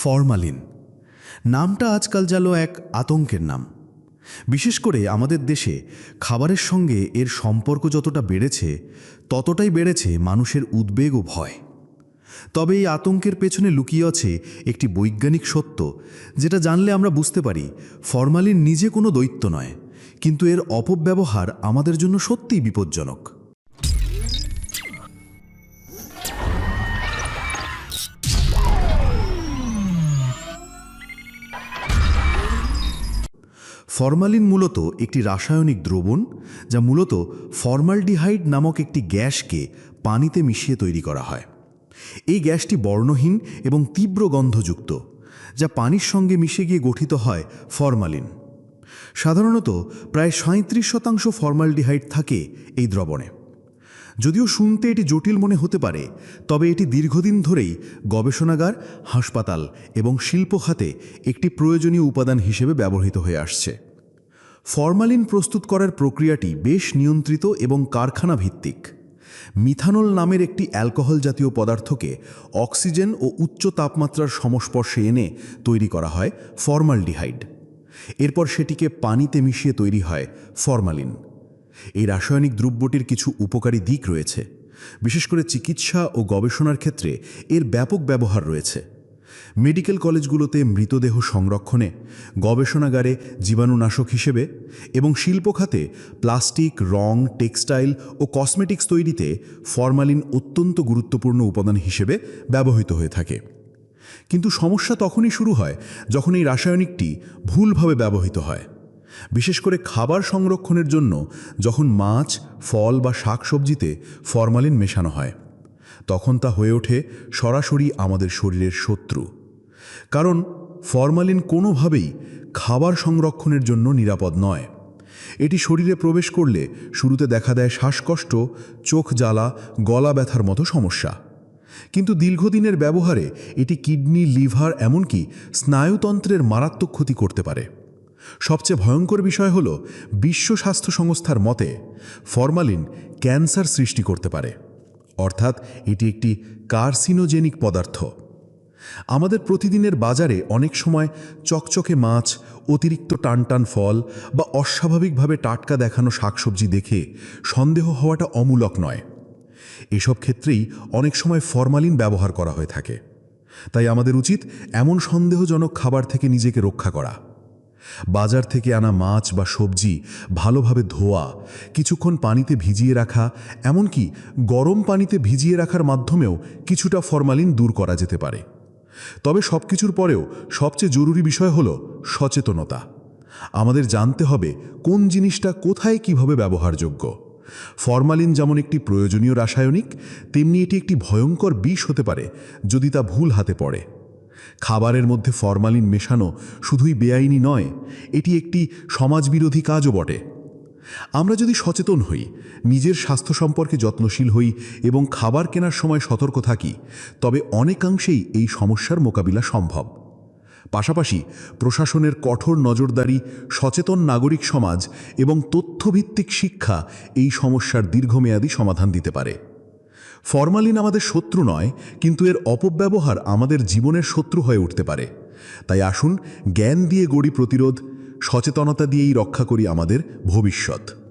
Formalin. নামটা আজকাল যেন এক আতঙ্কের নাম। বিশেষ করে আমাদের দেশে খাবারের সঙ্গে এর সম্পর্ক যতটা বেড়েছে, ততটাই বেড়েছে মানুষের উদ্বেগ ও ভয়। তবে এই আতঙ্কের পেছনে লুকিয়ে আছে একটি বৈজ্ঞানিক সত্য, যেটা জানলে আমরা বুঝতে পারি, ফরমালিন নিজে কোনো দৈত্য নয়, কিন্তু এর অপব্যবহার আমাদের জন্য সত্যিই বিপজ্জনক। ফরমালিন মূলত একটি রাসায়নিক দ্রবণ যা মূলত ফরমালডিহাইড নামক একটি গ্যাসকে পানিতে মিশিয়ে তৈরি করা হয়। এই গ্যাসটি বর্ণহীন এবং তীব্র গন্ধযুক্ত, যা পানির সঙ্গে মিশে গিয়ে গঠিত হয় ফরমালিন। সাধারণত প্রায় সাঁত্রিশ শতাংশ ফর্মালডিহাইড থাকে এই দ্রবণে। যদিও শুনতে এটি জটিল মনে হতে পারে, তবে এটি দীর্ঘদিন ধরেই গবেষণাগার, হাসপাতাল এবং শিল্প খাতে একটি প্রয়োজনীয় উপাদান হিসেবে ব্যবহৃত হয়ে আসছে। ফরমালিন প্রস্তুত করার প্রক্রিয়াটি বেশ নিয়ন্ত্রিত এবং কারখানা ভিত্তিক মিথানল নামের একটি অ্যালকোহল জাতীয় পদার্থকে অক্সিজেন ও উচ্চ তাপমাত্রার সংস্পর্শে এনে তৈরি করা হয় ফর্মালডিহাইড। এরপর সেটিকে পানিতে মিশিয়ে তৈরি হয় ফরমালিন। এই রাসায়নিক দ্রব্যটির কিছু উপকারী দিক রয়েছে। বিশেষ করে চিকিৎসা ও গবেষণার ক্ষেত্রে এর ব্যাপক ব্যবহার রয়েছে। মেডিকেল কলেজগুলোতে মৃতদেহ সংরক্ষণে, গবেষণাগারে জীবাণুনাশক হিসেবে এবং শিল্প খাতে প্লাস্টিক, রং, টেক্সটাইল ও কসমেটিক্স তৈরিতে ফরমালিন অত্যন্ত গুরুত্বপূর্ণ উপাদান হিসেবে ব্যবহৃত হয়ে থাকে। কিন্তু সমস্যা তখনই শুরু হয় যখন এই রাসায়নিকটি ভুলভাবে ব্যবহৃত হয়। বিশেষ করে খাবার সংরক্ষণের জন্য যখন মাছ, ফল বা শাকসবজিতে ফরমালিন মেশানো হয়, তখন তা হয়ে ওঠে সরাসরি আমাদের শরীরের শত্রু। কারণ ফরমালিন কোনোভাবেই খাবার সংরক্ষণের জন্য নিরাপদ নয়। এটি শরীরে প্রবেশ করলে শুরুতে দেখা দেয় শ্বাসকষ্ট, চোখ জ্বালা, গলা ব্যথার মতো সমস্যা। কিন্তু দীর্ঘদিনের ব্যবহারে এটি কিডনি, লিভার, এমনকি স্নায়ুতন্ত্রের মারাত্মক ক্ষতি করতে পারে। সবচেয়ে ভয়ঙ্কর বিষয় হল বিশ্ব স্বাস্থ্য সংস্থার মতে, ফরমালিন ক্যান্সার সৃষ্টি করতে পারে। অর্থাৎ এটি একটি কার্সিনোজেনিক পদার্থ। আমাদের প্রতিদিনের বাজারে অনেক সময় চকচকে মাছ, অতিরিক্ত টানটান ফল বা অস্বাভাবিকভাবে টাটকা দেখানো শাকসবজি দেখে সন্দেহ হওয়াটা অমূলক নয়। এসব ক্ষেত্রেই অনেক সময় ফরমালিন ব্যবহার করা হয়ে থাকে। তাই আমাদের উচিত এমন সন্দেহজনক খাবার থেকে নিজেকে রক্ষা করা। বাজার থেকে আনা মাছ বা সবজি ভালোভাবে ধোয়া, কিছুক্ষণ পানিতে ভিজিয়ে রাখা, এমনকি গরম পানিতে ভিজিয়ে রাখার মাধ্যমেও কিছুটা ফরমালিন দূর করা যেতে পারে। তবে সব কিছুর পরেও সবচেয়ে জরুরি বিষয় হল সচেতনতা। আমাদের জানতে হবে কোন জিনিসটা কোথায় কীভাবে ব্যবহারযোগ্য। ফরমালিন যেমন একটি প্রয়োজনীয় রাসায়নিক, তেমনি এটি একটি ভয়ঙ্কর বিষ হতে পারে যদি তা ভুল হাতে পড়ে। খাবারের মধ্যে ফরমালিন মেশানো শুধুই বেআইনি নয়, এটি একটি সমাজবিরোধী কাজও বটে। আমরা যদি সচেতন হই, নিজের স্বাস্থ্য সম্পর্কে যত্নশীল হই এবং খাবার কেনার সময় সতর্ক থাকি, তবে অনেকাংশেই এই সমস্যার মোকাবিলা সম্ভব। পাশাপাশি প্রশাসনের কঠোর নজরদারি, সচেতন নাগরিক সমাজ এবং তথ্যভিত্তিক শিক্ষা এই সমস্যার দীর্ঘমেয়াদী সমাধান দিতে পারে। ফরমালিন আমাদের শত্রু নয়, কিন্তু এর অপব্যবহার আমাদের জীবনের শত্রু হয়ে উঠতে পারে। তাই আসুন জ্ঞান দিয়ে গড়ি প্রতিরোধ, সচেতনতা দিয়েই রক্ষা করি আমাদের ভবিষ্যৎ।